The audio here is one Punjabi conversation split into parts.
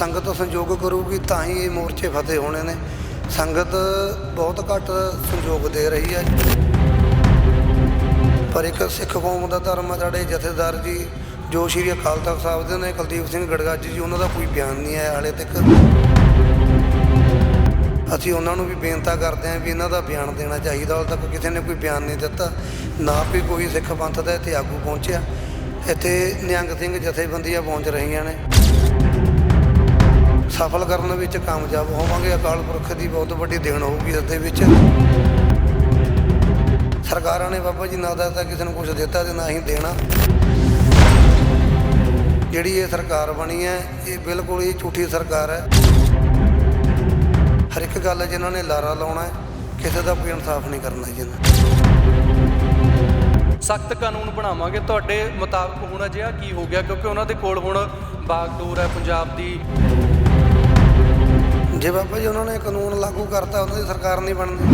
ਸੰਗਤ ਸੰਯੋਗ ਕਰੂਗੀ ਤਾਂ ਹੀ ਇਹ ਮੋਰਚੇ ਫਤਿਹ ਹੋਣੇ ਨੇ। ਸੰਗਤ ਬਹੁਤ ਘੱਟ ਸੰਯੋਗ ਦੇ ਰਹੀ ਹੈ। ਪਰ ਇੱਕ ਸਿੱਖ ਕੌਮ ਦਾ ਧਰਮ ਆ ਸਾਡੇ ਜਥੇਦਾਰ ਜੀ, ਜੋ ਸ਼੍ਰੀ ਅਕਾਲ ਤਖਤ ਸਾਹਿਬ ਦੇ ਨੇ, ਕੁਲਦੀਪ ਸਿੰਘ ਗੜਗਾਜੀ ਜੀ, ਉਹਨਾਂ ਦਾ ਕੋਈ ਬਿਆਨ ਨਹੀਂ ਆਇਆ ਹਾਲੇ ਤੱਕ। ਅਸੀਂ ਉਹਨਾਂ ਨੂੰ ਵੀ ਬੇਨਤੀ ਕਰਦੇ ਹਾਂ ਵੀ ਇਹਨਾਂ ਦਾ ਬਿਆਨ ਦੇਣਾ ਚਾਹੀਦਾ। ਹਾਲੇ ਤੱਕ ਕਿਸੇ ਨੇ ਕੋਈ ਬਿਆਨ ਨਹੀਂ ਦਿੱਤਾ, ਨਾ ਵੀ ਕੋਈ ਸਿੱਖ ਪੰਥ ਦਾ ਇੱਥੇ ਆਗੂ ਪਹੁੰਚਿਆ। ਇੱਥੇ ਨਿਹੰਗ ਸਿੰਘ ਜਥੇਬੰਦੀਆਂ ਪਹੁੰਚ ਰਹੀਆਂ ਨੇ। ਸਫਲ ਕਰਨ ਵਿੱਚ ਕਾਮਯਾਬ ਹੋਵਾਂਗੇ। ਅਕਾਲ ਪੁਰਖ ਦੀ ਬਹੁਤ ਵੱਡੀ ਦੇਣ ਹੋਊਗੀ ਇਸ ਦੇ ਵਿੱਚ। ਸਰਕਾਰਾਂ ਨੇ ਬਾਬਾ ਜੀ, ਨਾ ਤਾਂ ਕਿਸੇ ਨੂੰ ਕੁਝ ਦਿੱਤਾ ਤੇ ਨਾ ਹੀ ਦੇਣਾ। ਜਿਹੜੀ ਇਹ ਸਰਕਾਰ ਬਣੀ ਹੈ, ਇਹ ਬਿਲਕੁਲ ਹੀ ਝੂਠੀ ਸਰਕਾਰ ਹੈ। ਹਰ ਇੱਕ ਗੱਲ ਜਿਨ੍ਹਾਂ ਨੇ ਲਾਰਾ ਲਾਉਣਾ ਹੈ, ਕਿਸੇ ਦਾ ਕੋਈ ਇਨਸਾਫ ਨਹੀਂ ਕਰਨਾ ਜੀ। ਸਖਤ ਕਾਨੂੰਨ ਬਣਾਵਾਂਗੇ। ਤੁਹਾਡੇ ਮੁਤਾਬਕ ਹੁਣ ਅਜਿਹਾ ਕੀ ਹੋ ਗਿਆ? ਕਿਉਂਕਿ ਉਹਨਾਂ ਦੇ ਕੋਲ ਹੁਣ ਬਾਗਡੋਰ ਹੈ, ਪੰਜਾਬ ਦੀ ਜੇ ਬਾਬਾ ਜੀ ਉਹਨਾਂ ਨੇ ਕਾਨੂੰਨ ਲਾਗੂ ਕਰਤਾ, ਉਹਨਾਂ ਦੀ ਸਰਕਾਰ ਨਹੀਂ ਬਣਦੀ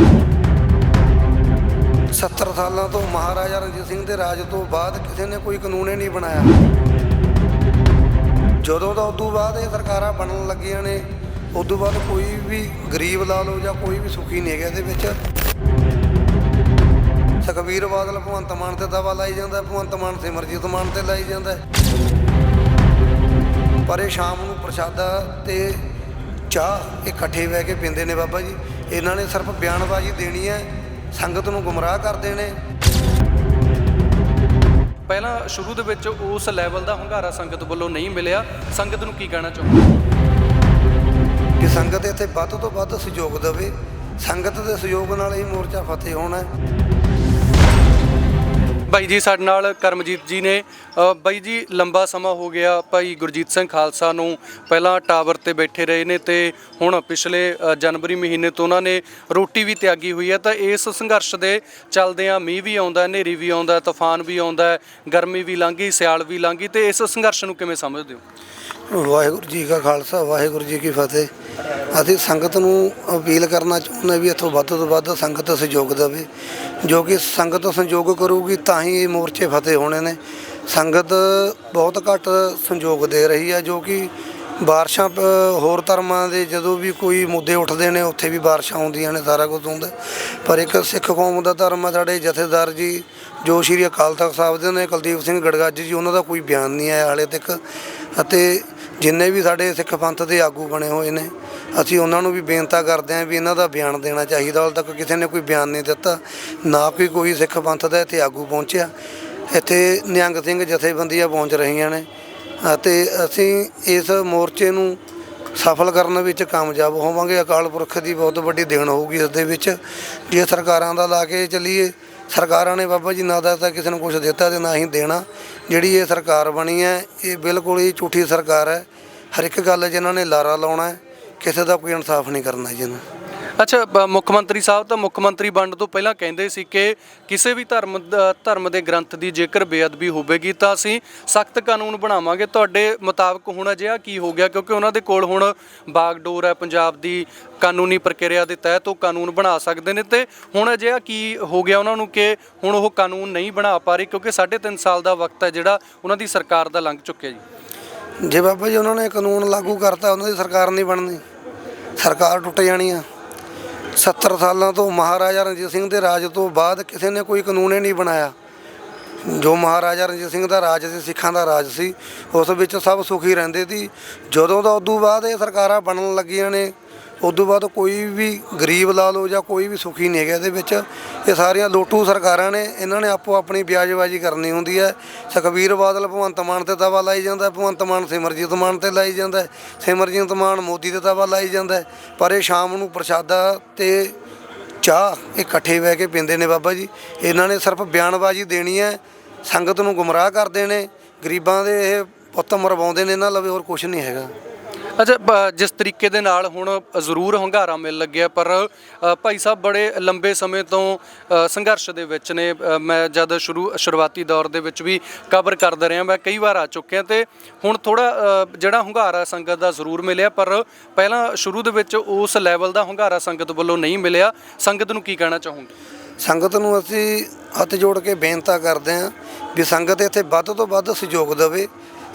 70 ਸਾਲਾਂ ਤੋਂ ਮਹਾਰਾਜਾ ਰਣਜੀਤ ਸਿੰਘ ਦੇ ਰਾਜ ਤੋਂ ਬਾਅਦ ਕਿਸੇ ਨੇ ਕੋਈ ਕਾਨੂੰਨ ਹੀ ਨਹੀਂ ਬਣਾਇਆ। ਜਦੋਂ ਦਾ ਉਦੋਂ ਬਾਅਦ ਇਹ ਸਰਕਾਰਾਂ ਬਣਨ ਲੱਗੀਆਂ ਨੇ, ਉਦੋਂ ਬਾਅਦ ਕੋਈ ਵੀ ਗਰੀਬ ਲਾ ਲਓ ਜਾਂ ਕੋਈ ਵੀ ਸੁਖੀ ਨਹੀਂ ਹੈਗਾ ਇਹਦੇ ਵਿੱਚ। ਸੁਖਬੀਰ ਬਾਦਲ ਭਗਵੰਤ ਮਾਨ ਤੇ ਦਵਾ ਲਾਈ ਜਾਂਦਾ, ਭਗਵੰਤ ਮਾਨ ਸਿਮਰਜੀਤ ਮਾਨ ਤੇ ਲਾਈ ਜਾਂਦਾ। ਪਰ ਇਹ ਸ਼ਾਮ ਨੂੰ ਪ੍ਰਸ਼ਾਦਾ ਤੇ ਚਾਹ ਇਕੱਠੇ ਬਹਿ ਕੇ ਪੀਂਦੇ ਨੇ ਬਾਬਾ ਜੀ। ਇਹਨਾਂ ਨੇ ਸਿਰਫ ਬਿਆਨਬਾਜ਼ੀ ਦੇਣੀ ਹੈ ਸੰਗਤ ਨੂੰ ਗੁੰਮਰਾਹ ਕਰਦੇ ਨੇ ਪਹਿਲਾਂ ਸ਼ੁਰੂ ਦੇ ਵਿੱਚ ਉਸ ਲੈਵਲ ਦਾ ਹੁੰਗਾਰਾ ਸੰਗਤ ਵੱਲੋਂ ਨਹੀਂ ਮਿਲਿਆ। ਸੰਗਤ ਨੂੰ ਕੀ ਕਹਿਣਾ ਚਾਹੁੰਦੇ ਕਿ ਸੰਗਤ ਇੱਥੇ ਵੱਧ ਤੋਂ ਵੱਧ ਸਹਿਯੋਗ ਦੇਵੇ। ਸੰਗਤ ਦੇ ਸਹਿਯੋਗ ਨਾਲ ਹੀ ਮੋਰਚਾ ਫਤਿਹ ਹੋਣਾ ਹੈ। ਬਾਈ ਜੀ ਸਾਡੇ ਨਾਲ ਕਰਮਜੀਤ ਜੀ ਨੇ। ਅ, ਬਾਈ ਜੀ ਲੰਬਾ ਸਮਾਂ ਹੋ ਗਿਆ ਭਾਈ ਗੁਰਜੀਤ ਸਿੰਘ ਖਾਲਸਾ ਨੂੰ। ਪਹਿਲਾਂ ਟਾਵਰ ਤੇ ਬੈਠੇ ਰਹੇ ਨੇ ਤੇ ਹੁਣ ਪਿਛਲੇ ਅ, ਜਨਵਰੀ ਮਹੀਨੇ ਤੋਂ ਉਹਨਾਂ ਨੇ ਰੋਟੀ ਵੀ ਤਿਆਗੀ ਹੋਈ ਹੈ। ਤਾਂ ਇਸ ਸੰਘਰਸ਼ ਦੇ ਚੱਲਦਿਆਂ ਮੀਂਹ ਵੀ ਆਉਂਦਾ ਹੈ, ਹਨੇਰੀ ਵੀ ਆਉਂਦਾ ਹੈ, ਤੂਫਾਨ ਵੀ ਆਉਂਦਾ ਹੈ, ਗਰਮੀ ਵੀ ਲੰਘੀ ਸਿਆਲ ਵੀ ਲੰਘੀ। ਤੇ ਇਸ ਸੰਘਰਸ਼ ਨੂੰ ਕਿਵੇਂ ਸਮਝਦੇ ਹੋ? ਵਾਹਿਗੁਰੂ ਜੀ ਕਾ ਖਾਲਸਾ ਵਾਹਿਗੁਰੂ ਜੀ ਕੀ ਫਤਿਹ। ਅਸੀਂ ਸੰਗਤ ਨੂੰ ਅਪੀਲ ਕਰਨਾ ਚਾਹੁੰਦੇ ਵੀ ਇੱਥੋਂ ਵੱਧ ਤੋਂ ਵੱਧ ਸੰਗਤ ਸਹਿਯੋਗ ਦੇਵੇ। ਜੋ ਕਿ ਸੰਗਤ ਸਹਿਯੋਗ ਕਰੂਗੀ ਤਾਂ ਹੀ ਇਹ ਮੋਰਚੇ ਫਤਿਹ ਹੋਣੇ ਨੇ। ਸੰਗਤ ਬਹੁਤ ਘੱਟ ਸੰਯੋਗ ਦੇ ਰਹੀ ਹੈ ਜੋ ਕਿ ਬਾਰਿਸ਼ਾਂ ਪ- ਹੋਰ ਧਰਮਾਂ ਦੇ ਜਦੋਂ ਵੀ ਕੋਈ ਮੁੱਦੇ ਉੱਠਦੇ ਨੇ, ਉੱਥੇ ਵੀ ਬਾਰਿਸ਼ਾਂ ਆਉਂਦੀਆਂ ਨੇ, ਸਾਰਾ ਕੁਝ ਹੁੰਦਾ। ਪਰ ਇੱਕ ਸਿੱਖ ਕੌਮ ਦਾ ਧਰਮ ਆ, ਸਾਡੇ ਜਥੇਦਾਰ ਜੀ, ਜੋ ਸ਼੍ਰੀ ਅਕਾਲ ਤਖਤ ਸਾਹਿਬ ਦੇ ਨੇ, ਕੁਲਦੀਪ ਸਿੰਘ ਗੜਗਾਜੀ ਜੀ, ਉਹਨਾਂ ਦਾ ਕੋਈ ਬਿਆਨ ਨਹੀਂ ਆਇਆ ਹਾਲੇ ਤੱਕ। ਅਤੇ ਜਿੰਨੇ ਵੀ ਸਾਡੇ ਸਿੱਖ ਪੰਥ ਦੇ ਆਗੂ ਬਣੇ ਹੋਏ ਨੇ, ਅਸੀਂ ਉਹਨਾਂ ਨੂੰ ਵੀ ਬੇਨਤੀ ਕਰਦੇ ਹਾਂ ਵੀ ਇਹਨਾਂ ਦਾ ਬਿਆਨ ਦੇਣਾ ਚਾਹੀਦਾ। ਹਾਲੇ ਤੱਕ ਕਿਸੇ ਨੇ ਕੋਈ ਬਿਆਨ ਨਹੀਂ ਦਿੱਤਾ, ਨਾ ਕੋਈ ਕੋਈ ਸਿੱਖ ਪੰਥ ਦਾ ਇੱਥੇ ਆਗੂ ਪਹੁੰਚਿਆ। ਇੱਥੇ ਨਿਹੰਗ ਸਿੰਘ ਜਥੇਬੰਦੀਆਂ ਪਹੁੰਚ ਰਹੀਆਂ ਨੇ। ਅਤੇ ਅਸੀਂ ਇਸ ਮੋਰਚੇ ਨੂੰ ਸਫਲ ਕਰਨ ਵਿੱਚ ਕਾਮਯਾਬ ਹੋਵਾਂਗੇ। ਅਕਾਲ ਪੁਰਖ ਦੀ ਬਹੁਤ ਵੱਡੀ ਦੇਣ ਹੋਊਗੀ ਇਸ ਦੇ ਵਿੱਚ। ਜੇ ਸਰਕਾਰਾਂ ਦਾ ਲਾ ਕੇ ਚੱਲੀਏ, ਸਰਕਾਰਾਂ ਨੇ ਬਾਬਾ ਜੀ ਨਾ ਦੱਸਦਾ ਕਿਸੇ ਨੂੰ ਕੁਝ ਦਿੱਤਾ ਤੇ ਨਾ ਹੀ ਦੇਣਾ। ਜਿਹੜੀ ਇਹ ਸਰਕਾਰ ਬਣੀ ਹੈ, ਇਹ ਬਿਲਕੁਲ ਹੀ ਝੂਠੀ ਸਰਕਾਰ ਹੈ। ਹਰ ਇੱਕ ਗੱਲ ਜਿਨ੍ਹਾਂ ਨੇ ਲਾਰਾ ਲਾਉਣਾ ਹੈ। ਕਿਸੇ ਦਾ ਕੋਈ ਇਨਸਾਫ ਨਹੀਂ ਕਰਨਾ ਜੀ ਇਹਨਾਂ। ਅੱਛਾ ਬ- ਮੁੱਖ ਮੰਤਰੀ ਸਾਹਿਬ ਤਾਂ ਮੁੱਖ ਮੰਤਰੀ ਬਣਨ ਤੋਂ ਪਹਿਲਾਂ ਕਹਿੰਦੇ ਸੀ ਕਿ ਕਿਸੇ ਵੀ ਧਰਮ ਦਾ- ਧਰਮ ਦੇ ਗ੍ਰੰਥ ਦੀ ਜੇਕਰ ਬੇਅਦਬੀ ਹੋਵੇਗੀ ਤਾਂ ਅਸੀਂ ਸਖਤ ਕਾਨੂੰਨ ਬਣਾਵਾਂਗੇ। ਤੁਹਾਡੇ ਮੁਤਾਬਕ ਹੁਣ ਅਜਿਹਾ ਕੀ ਹੋ ਗਿਆ? ਕਿਉਂਕਿ ਉਹਨਾਂ ਦੇ ਕੋਲ ਹੁਣ ਬਾਗਡੋਰ ਹੈ ਪੰਜਾਬ ਦੀ ਕਾਨੂੰਨੀ ਪ੍ਰਕਿਰਿਆ ਦੇ ਤਹਿਤ ਉਹ ਕਾਨੂੰਨ ਬਣਾ ਸਕਦੇ ਨੇ। ਤੇ ਹੁਣ ਅਜਿਹਾ ਕੀ ਹੋ ਗਿਆ ਉਹਨਾਂ ਨੂੰ ਕਿ ਹੁਣ ਉਹ ਕਾਨੂੰਨ ਨਹੀਂ ਬਣਾ ਪਾ ਰਹੇ? ਕਿਉਂਕਿ 3.5 ਸਾਲ ਦਾ ਵਕਤ ਹੈ ਜਿਹੜਾ ਉਹਨਾਂ ਦੀ ਸਰਕਾਰ ਦਾ ਲੰਘ ਚੁੱਕਿਆ ਜੀ। ਜੇ ਬਾਬਾ ਜੀ ਉਹਨਾਂ ਨੇ ਕਾਨੂੰਨ ਲਾਗੂ ਕਰਤਾ ਉਹਨਾਂ ਦੀ ਸਰਕਾਰ ਨਹੀਂ ਬਣਨੀ। ਸਰਕਾਰ ਟੁੱਟ ਜਾਣੀ ਆ। 70 ਸਾਲਾਂ ਤੋਂ ਮਹਾਰਾਜਾ ਰਣਜੀਤ ਸਿੰਘ ਦੇ ਰਾਜ ਤੋਂ ਬਾਅਦ ਕਿਸੇ ਨੇ ਕੋਈ ਕਾਨੂੰਨ ਹੀ ਨਹੀਂ ਬਣਾਇਆ। ਜੋ ਮਹਾਰਾਜਾ ਰਣਜੀਤ ਸਿੰਘ ਦਾ ਰਾਜ ਸੀ, ਸਿੱਖਾਂ ਦਾ ਰਾਜ ਸੀ, ਉਸ ਵਿੱਚ ਸਭ ਸੁਖੀ ਰਹਿੰਦੇ ਸੀ। ਜਦੋਂ ਦਾ ਉਦੋਂ ਬਾਅਦ ਇਹ ਸਰਕਾਰਾਂ ਬਣਨ ਲੱਗੀਆਂ ਨੇ ਉਦੋਂ ਬਾਅਦ ਕੋਈ ਵੀ ਗਰੀਬ ਲਾ ਲਓ ਜਾਂ ਕੋਈ ਵੀ ਸੁਖੀ ਨਹੀਂ ਹੈਗਾ ਇਹਦੇ ਵਿੱਚ। ਇਹ ਸਾਰੀਆਂ ਲੋਟੂ ਸਰਕਾਰਾਂ ਨੇ, ਇਹਨਾਂ ਨੇ ਆਪੋ ਆਪਣੀ ਵਿਆਜਬਾਜ਼ੀ ਕਰਨੀ ਹੁੰਦੀ ਹੈ। ਸੁਖਬੀਰ ਬਾਦਲ ਭਗਵੰਤ ਮਾਨ ਤੇ ਦਾਵਾ ਲਾਈ ਜਾਂਦਾ, ਭਗਵੰਤ ਮਾਨ ਸਿਮਰਜੀਤ ਮਾਨ ਤੇ ਲਾਈ ਜਾਂਦਾ, ਸਿਮਰਜੀਤ ਮਾਨ ਮੋਦੀ ਤੇ ਦਵਾ ਲਾਈ ਜਾਂਦਾ। ਪਰ ਇਹ ਸ਼ਾਮ ਨੂੰ ਪ੍ਰਸ਼ਾਦਾ ਤੇ ਚਾਹ ਇਕੱਠੇ ਬਹਿ ਕੇ ਪੀਂਦੇ ਨੇ ਬਾਬਾ ਜੀ। ਇਹਨਾਂ ਨੇ ਸਿਰਫ ਬਿਆਨਬਾਜ਼ੀ ਦੇਣੀ ਹੈ, ਸੰਗਤ ਨੂੰ ਗੁੰਮਰਾਹ ਕਰਦੇ ਨੇ, ਗਰੀਬਾਂ ਦੇ ਇਹ ਪੁੱਤ ਮਰਵਾਉਂਦੇ ਨੇ, ਇਹਨਾਂ ਲਵੇ ਹੋਰ ਕੁਝ ਨਹੀਂ ਹੈਗਾ। ਅੱਛਾ ਬ- ਜਿਸ ਤਰੀਕੇ ਦੇ ਨਾਲ ਹੁਣ ਜ਼ਰੂਰ ਹੰਗਾਰਾ ਮਿਲ ਲੱਗਿਆ ਪਰ ਅ, ਭਾਈ ਸਾਹਿਬ ਬੜੇ ਲੰਬੇ ਸਮੇਂ ਤੋਂ ਅ, ਸੰਘਰਸ਼ ਦੇ ਵਿੱਚ ਨੇ ਅ, ਮੈਂ ਜਦ ਸ਼ੁਰੂ ਸ਼ੁਰੂਆਤੀ ਦੌਰ ਦੇ ਵਿੱਚ ਵੀ ਕਵਰ ਕਰਦਾ ਰਿਹਾ ਮੈਂ ਕਈ ਵਾਰ ਆ ਚੁੱਕਿਆ ਤੇ ਹੁਣ ਥੋੜਾ ਜਿਹੜਾ ਹੰਗਾਰਾ ਸੰਗਤ ਦਾ ਜ਼ਰੂਰ ਮਿਲਿਆ ਪਰ ਪਹਿਲਾਂ ਸ਼ੁਰੂ ਦੇ ਵਿੱਚ ਉਸ ਲੈਵਲ ਦਾ ਹੰਗਾਰਾ ਸੰਗਤ ਵੱਲੋਂ ਨਹੀਂ ਮਿਲਿਆ। ਸੰਗਤ ਨੂੰ ਕੀ ਕਹਿਣਾ ਚਾਹੋਗੇ? ਸੰਗਤ ਨੂੰ ਅਸੀਂ ਹੱਥ ਜੋੜ ਕੇ ਬੇਨਤੀ ਕਰਦੇ ਹਾਂ ਵੀ ਸੰਗਤ ਇੱਥੇ ਵੱਧ ਤੋਂ ਵੱਧ ਸਹਿਯੋਗ ਦੇਵੇ।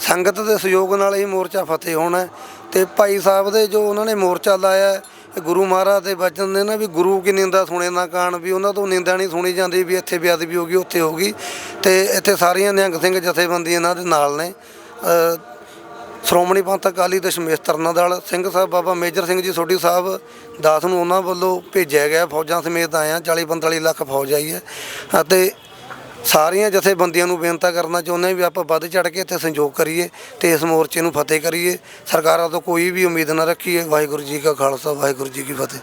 ਸੰਗਤ ਦੇ ਸਹਿਯੋਗ ਨਾਲ ਹੀ ਮੋਰਚਾ ਫਤਿਹ ਹੋਣਾ ਹੈ ਤੇ ਭਾਈ ਸਾਹਿਬ ਦੇ ਜੋ ਉਹਨਾਂ ਨੇ ਮੋਰਚਾ ਲਾਇਆ ਗੁਰੂ ਮਹਾਰਾਜ ਦੇ ਬਚਨ ਨੇ ਨਾ ਵੀ ਗੁਰੂ ਕੀ ਨਿੰਦਾ ਸੁਣੇ ਨਾ ਕਾਣ, ਵੀ ਉਹਨਾਂ ਤੋਂ ਨਿੰਦਾ ਨਹੀਂ ਸੁਣੀ ਜਾਂਦੀ ਵੀ ਇੱਥੇ ਬੇਅਦਬੀ ਹੋ ਗਈ, ਉੱਥੇ ਹੋ ਗਈ ਤੇ ਇੱਥੇ ਸਾਰੀਆਂ ਨਿਹੰਗ ਸਿੰਘ ਜਥੇਬੰਦੀਆਂ ਇਹਨਾਂ ਦੇ ਨਾਲ ਨੇ। ਸ਼੍ਰੋਮਣੀ ਪੰਥ ਅਕਾਲੀ ਦਸ਼ਮੇਸ਼ ਤਰਨਾ ਦਲ, ਸਿੰਘ ਸਾਹਿਬ ਬਾਬਾ ਮੇਜਰ ਸਿੰਘ ਜੀ ਸੋਢੀ ਸਾਹਿਬ, ਦਾਸ ਨੂੰ ਉਹਨਾਂ ਵੱਲੋਂ ਭੇਜਿਆ ਗਿਆ, ਫੌਜਾਂ ਸਮੇਤ ਆਇਆ ਆ 40 45 ਲੱਖ ਫੌਜ ਆਈ ਹੈ। ਅਤੇ ਸਾਰੀਆਂ ਜਥੇਬੰਦੀਆਂ ਨੂੰ ਬੇਨਤੀ ਕਰਨਾ ਚਾਹੁੰਦੇ ਹਾਂ ਵੀ ਆਪਾਂ ਵੱਧ ਚੜ ਕੇ ਇੱਥੇ ਸੰਯੋਗ ਕਰੀਏ ਤੇ ਇਸ ਮੋਰਚੇ ਨੂੰ ਫਤਿਹ ਕਰੀਏ। ਸਰਕਾਰਾਂ ਤੋਂ ਕੋਈ ਵੀ ਉਮੀਦ ਨਾ ਰੱਖੀਏ। ਵਾਹਿਗੁਰੂ ਜੀ ਕਾ ਖਾਲਸਾ, ਵਾਹਿਗੁਰੂ ਜੀ ਕੀ ਫਤਿਹ।